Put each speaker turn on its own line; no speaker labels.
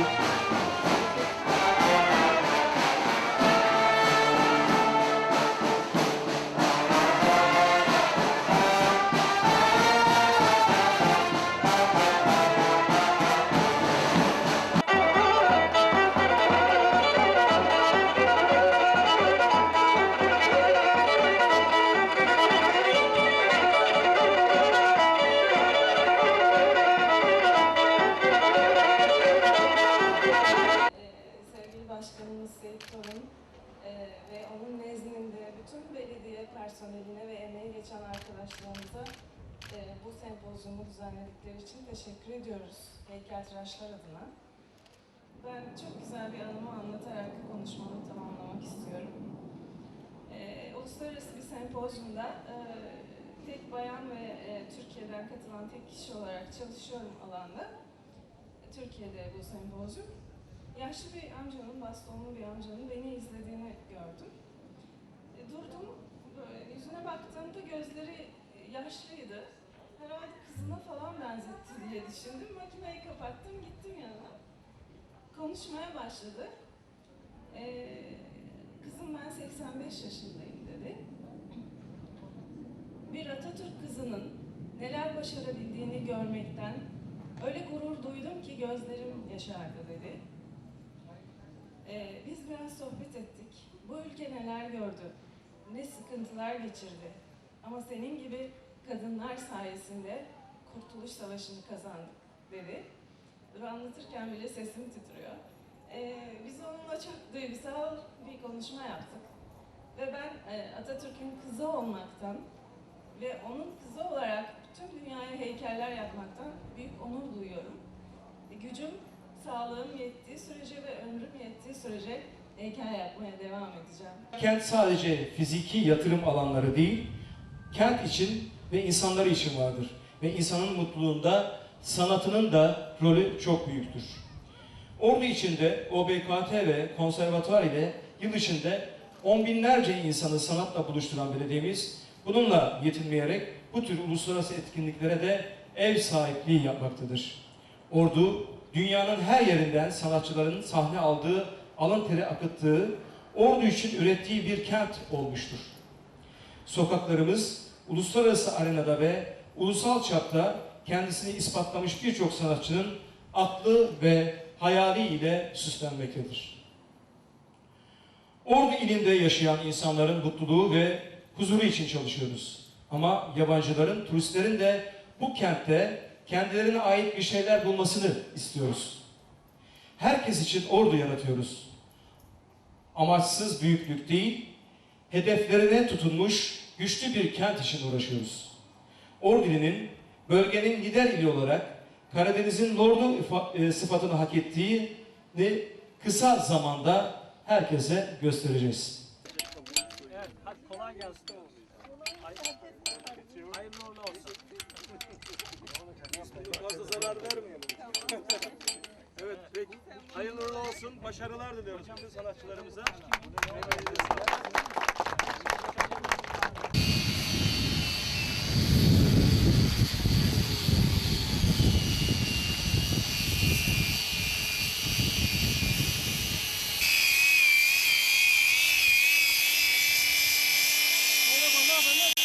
Música annesi, torun e, ve onun nezdinde bütün belediye personeline ve emeği geçen arkadaşlarımıza e, bu sempozyumu düzenledikleri için teşekkür ediyoruz heykeltıraşlar adına. Ben çok güzel bir anımı anlatarak konuşmamı tamamlamak istiyorum. E, uluslararası bir sempozyumda e, tek bayan ve e, Türkiye'den katılan tek kişi olarak çalışıyorum alanda. Türkiye'de bu sempozyum. Yaşlı bir amcanın, bastonlu bir amcanın beni izlediğini gördüm. E, durdum, böyle yüzüne baktığımda gözleri yaşlıydı. Herhalde kızına falan benzetti diye düşündüm. Makineyi kapattım, gittim yanına. Konuşmaya başladı. E, kızım ben 85 yaşındayım dedi. Bir Atatürk kızının neler başarabildiğini görmekten öyle gurur duydum ki gözlerim yaşardı dedi. Ee, biz biraz sohbet ettik. Bu ülke neler gördü, ne sıkıntılar geçirdi. Ama senin gibi kadınlar sayesinde Kurtuluş Savaşı'nı kazandık dedi. Ve anlatırken bile sesim titriyor. Ee, biz onunla çok duygusal bir konuşma yaptık. Ve ben e, Atatürk'ün kızı olmaktan ve onun kızı olarak tüm dünyaya heykeller yapmaktan büyük onur duyuyorum. E, gücüm, sağlığım yettiği sürece ve ömrüm yettiği sürece heykel yapmaya devam edeceğim.
Kent sadece fiziki yatırım alanları değil, kent için ve insanları için vardır. Ve insanın mutluluğunda sanatının da rolü çok büyüktür. Ordu içinde OBKT ve konservatuvar ile yıl içinde on binlerce insanı sanatla buluşturan belediyemiz bununla yetinmeyerek bu tür uluslararası etkinliklere de ev sahipliği yapmaktadır. Ordu, dünyanın her yerinden sanatçıların sahne aldığı, alın teri akıttığı, Ordu için ürettiği bir kent olmuştur. Sokaklarımız uluslararası arenada ve ulusal çapta kendisini ispatlamış birçok sanatçının aklı ve hayali ile süslenmektedir. Ordu ilinde yaşayan insanların mutluluğu ve huzuru için çalışıyoruz. Ama yabancıların, turistlerin de bu kentte kendilerine ait bir şeyler bulmasını istiyoruz. Herkes için ordu yaratıyoruz. Amaçsız büyüklük değil, hedeflerine tutunmuş güçlü bir kent için uğraşıyoruz. Ordili'nin bölgenin lider ili olarak Karadeniz'in lordu e, sıfatını hak ettiğini kısa zamanda herkese göstereceğiz.
Evet, hadi kolay gelsin. Hay- Hayırlı olsun.
Fazla zarar vermeyelim. evet, peki. Hayırlı uğurlu olsun. Başarılar diliyoruz bütün sanatçılarımıza. Merhaba, ne haber?